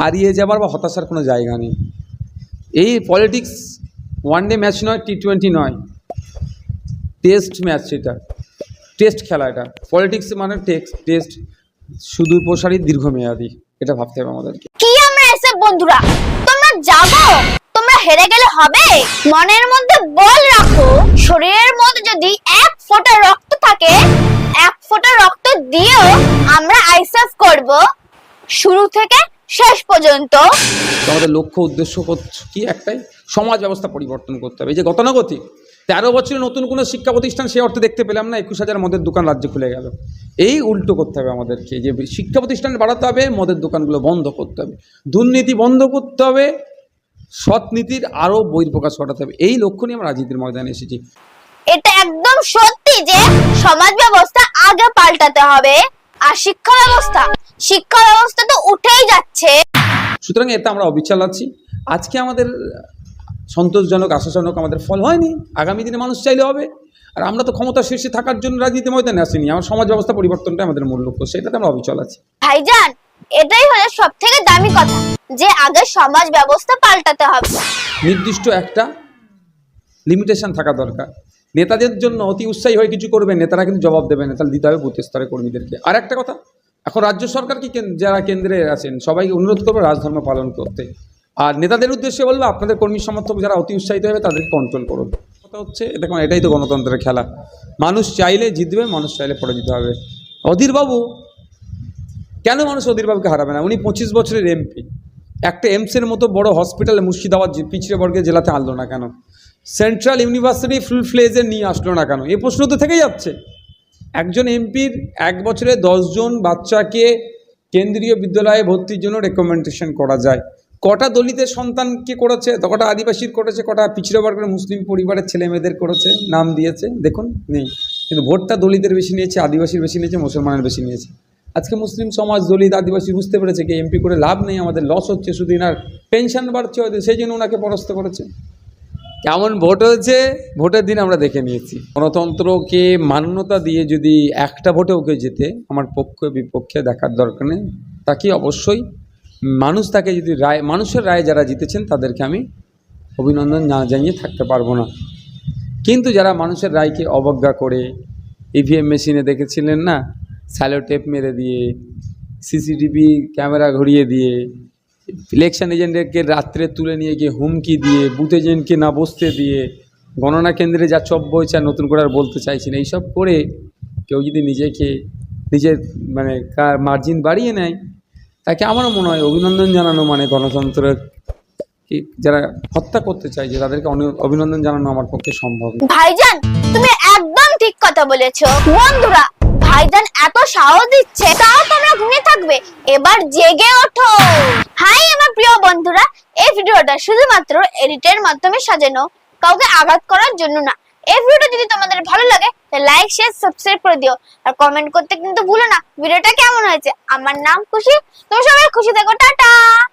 হারিয়ে যাবার বা হতাশার কোনো জায়গা নেই। এই পলিটিক্স ওয়ান ডে ম্যাচ নয় টি টোয়েন্টি নয়। টেস্ট ম্যাচ সেটা টেস্ট খেলা এটা। পলিটিক্স মানে টেক্সট টেস্ট সুদূরপ্রসারী দীর্ঘমেয়াদী। এটা ভাবতে হবে আমাদেরকে। কি আমরা এসে বন্ধুরা? তোমরা যাব তোমরা হেরে গেলে হবে? মনের মধ্যে বল রাখো। শরীরের মধ্যে যদি এক ফোঁটা রক্ত থাকে, এক ফোঁটা রক্ত দিয়েও আমরা আইসেফ করব। শুরু থেকে শেষ পর্যন্ত। আমাদের লক্ষ্য উদ্দেশ্য কি একটাই? সমাজ ব্যবস্থা পরিবর্তন করতে হবে। এই যে গতানুগতিক তেরো বছরে নতুন কোনো শিক্ষা প্রতিষ্ঠান সে অর্থে দেখতে পেলাম না একুশ হাজার মদের দোকান রাজ্যে খুলে গেল। এই উল্টো করতে হবে আমাদেরকে যে শিক্ষা প্রতিষ্ঠান বাড়াতে হবে মদের দোকানগুলো বন্ধ করতে হবে। দুর্নীতি বন্ধ করতে হবে সৎ নীতির আরও বহির্প্রকাশ ঘটাতে হবে। এই লক্ষ্য নিয়ে আমরা রাজনীতির ময়দানে এসেছি। এটা একদম সত্যি যে সমাজ ব্যবস্থা আগে পাল্টাতে হবে আর শিক্ষা ব্যবস্থা শিক্ষা ব্যবস্থা তো উঠেই যাচ্ছে। সুতরাং এতে আমরা অবিচাল আছি। আজকে আমাদের সন্তোষজনক আশাজনক আমাদের ফল হয়নি। আগামী দিনে মানুষ চাইলে হবে। আর আমরা তো ক্ষমতা শীর্ষে থাকার জন্য রাজনীতি ময়দানে আসিনি। আমার সমাজ ব্যবস্থা পরিবর্তনটা আমাদের মূল লক্ষ্য। সেটাতে আমরা অবিচল আছি। ভাইজান এটাই হলো সব থেকে দামি কথা যে আগে সমাজ ব্যবস্থা পাল্টাতে হবে। নির্দিষ্ট একটা লিমিটেশন থাকা দরকার। নেতাদের জন্য অতি উৎসাহী হয়ে কিছু করবে নেতারা কিন্তু জবাব দেবে না। তাহলে দিতে হবে বুথ স্তরে কর্মীদেরকে। আর একটা কথা এখন রাজ্য সরকার কি যারা কেন্দ্রে আছেন, সবাইকে অনুরোধ করবে রাজধর্ম পালন করতে। আর নেতাদের উদ্দেশ্যে বলব, আপনাদের কর্মী সমর্থক যারা অতি উৎসাহিত হবে তাদেরকে কন্ট্রোল করুন। কথা হচ্ছে দেখুন, এটাই তো গণতন্ত্রের খেলা। মানুষ চাইলে জিতবে, মানুষ চাইলে পরাজিত হবে। অধীরবাবু, কেন মানুষ অধীরবাবুকে হারাবে না? উনি পঁচিশ বছরের এমপি একটা এমসের মতো বড় হসপিটালে মুর্শিদাবাদ পিছিয়ে বর্গের জেলাতে আনলো না কেন? সেন্ট্রাল ইউনিভার্সিটি ফুল ফ্লেজে নিয়ে আসলো না কেন? এ প্রশ্ন তো থেকেই যাচ্ছে। একজন এমপির এক বছরে দশজন বাচ্চাকে কেন্দ্রীয় বিদ্যালয়ে ভর্তির জন্য রেকমেন্ডেশন করা যায়। কটা দলিতের সন্তানকে করেছে? কটা আদিবাসীর করেছে? কটা পিছিয়ে বর্গের মুসলিম পরিবারের ছেলে মেয়েদের করেছে? নাম দিয়েছে? দেখুন, নেই। কিন্তু ভোটটা দলিতের বেশি নিয়েছে, আদিবাসীর বেশি নিয়েছে, মুসলমানের বেশি নিয়েছে। আজকে মুসলিম সমাজ দলিত আদিবাসী বুঝতে পেরেছে কি, এমপি করে লাভ নেই, আমাদের লস হচ্ছে, শুধু আর পেনশন বাড়ছে হয়তো, সেই জন্য ওনাকে পরাস্ত করেছে। কেমন ভোট হয়েছে? ভোটের দিন আমরা দেখে নিয়েছি। গণতন্ত্রকে মান্যতা দিয়ে যদি একটা ভোটে ওকে যেতে আমার পক্ষে বিপক্ষে দেখার দরকার নেই তাকে অবশ্যই? মানুষ তাকে যদি রায়, মানুষের রায় যারা জিতেছেন তাদেরকে আমি অভিনন্দন না জানিয়ে থাকতে পারব না। কিন্তু যারা মানুষের রায়কে অবজ্ঞা করে ইভিএম মেশিনে দেখেছিলেন না? স্যালো টেপ মেরে দিয়ে, সিসিটিভি ক্যামেরা ঘুরিয়ে দিয়ে ইলেকশন এজেন্টকে রাত্রে তুলে নিয়ে গিয়ে হুমকি দিয়ে বুথ এজেন্টকে না বসতে দিয়ে, গণনা কেন্দ্রে যা চপ বইছে আর নতুন করে আর বলতে চাইছি না, এইসব করে কেউ যদি নিজেকে, নিজের মানে মার্জিন বাড়িয়ে নেয়, তাকে আমারও মনে হয় অভিনন্দন জানানো মানে গণতন্ত্রের কি যারা হত্যা করতে চাইছে, তাদেরকে অভিনন্দন জানানো আমার পক্ষে সম্ভব ভাইজান, তুমি একদম ঠিক কথা বলেছ। বন্ধুরা, ভাইজান এত সাহস দিচ্ছে, তাও তোমরা থাকবে এবার জেগে ওঠো। হাই আমার প্রিয় বন্ধুরা, এই ভিডিওটা শুধুমাত্র এডিটের মাধ্যমে সাজানো। কাউকে আঘাত করার জন্য না। এই ভিডিওটা যদি তোমাদের ভালো লাগে লাইক শেয়ার সাবস্ক্রাইব করে দিও। আর কমেন্ট করতে কিন্তু ভুলো না। ভিডিওটা কেমন হয়েছে? আমার নাম খুশি। তুমি সবাই খুশি থাকো। টাটা!